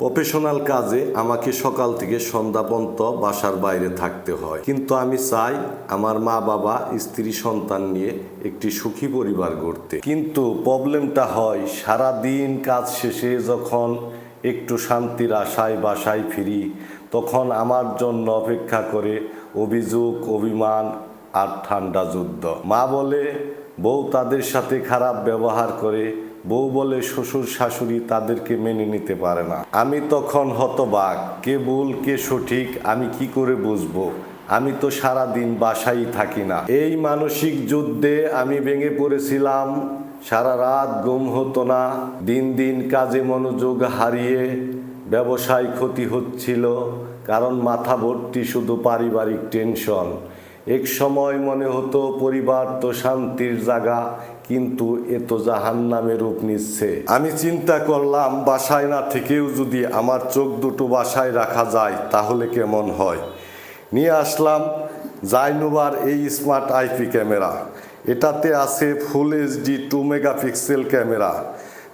Professional কাজে আমাকে সকাল থেকে সন্ধ্যা পর্যন্ত বাসার বাইরে থাকতে হয়। কিন্তু আমি চাই আমার মা বাবা, স্ত্রী, সন্তান নিয়ে একটি সুখী পরিবার গড়তে। কিন্তু প্রবলেমটা হয় সারা দিন কাজ শেষে যখন একটু শান্তির আশায় বাসায় ফিরি, তখন আমার জন্য অপেক্ষা করে অভিযোগ, অভিমান আর ঠান্ডা যুদ্ধ। মা বলে বউ তাদের সাথে খারাপ ব্যবহার করে, বউ বলে শ্বশুর শাশুড়ি তাদেরকে মেনে নিতে পারে না। আমি তখন হতবাক, কে ভুল, কে সঠিক, আমি কি করে বুঝব? আমি তো সারা দিন বাসায় থাকি না। এই মানসিক যুদ্ধে আমি ভেঙে পড়েছিলাম। সারা রাত ঘুম হতো না। দিন দিন কাজে মনোযোগ হারিয়ে ব্যবসায় ক্ষতি হচ্ছিল, কারণ মাথা ভর্তি শুধু পারিবারিক টেনশন। এক সময় মনে হতো পরিবার তো শান্তির জায়গা কিন্তু এ তো জাহান নামে রূপ নিচ্ছে। আমি চিন্তা করলাম, বাসায় না থেকেও যদি আমার চোখ দুটো বাসায় রাখা যায়, তাহলে কেমন হয়? নিয়ে আসলাম জাইনোভার এই স্মার্ট আইপি ক্যামেরা। এটাতে আছে full HD two megapixel camera.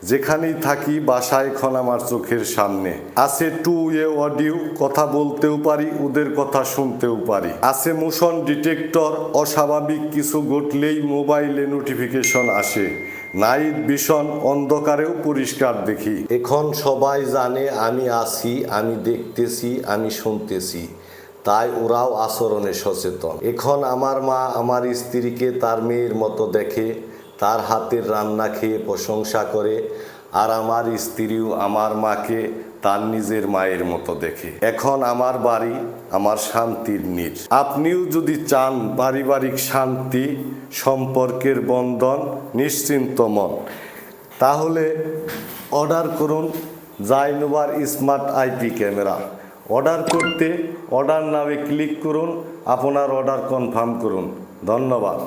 যেখানেই থাকি বাসায় এখন আমার চোখের সামনে। আছে টু এ অডিও, কথা বলতেও পারি, ওদের কথা শুনতেও পারি। আছে মোশন ডিটেক্টর, অস্বাভাবিক কিছু ঘটলেই মোবাইলে নোটিফিকেশন আসে। নাইট ভীষণ অন্ধকারেও পরিষ্কার দেখি। এখন সবাই জানে আমি আছি, আমি দেখতেছি, আমি শুনতেছি। তাই ওরাও আচরণে সচেতন। এখন আমার মা আমার স্ত্রীকে তার মেয়ের মতো দেখে তার হাতের রান্না খেয়ে প্রশংসা করে, আর আমার স্ত্রীও আমার মাকে তার নিজের মায়ের মতো দেখে। এখন আমার বাড়ি আমার শান্তির নির আপনিও যদি চান পারিবারিক শান্তি, সম্পর্কের বন্ধন, নিশ্চিন্ত মন, তাহলে অর্ডার করুন জাইনোভার স্মার্ট আইপি ক্যামেরা। অর্ডার করতে অর্ডার নামে ক্লিক করুন, আপনার অর্ডার কনফার্ম করুন। ধন্যবাদ।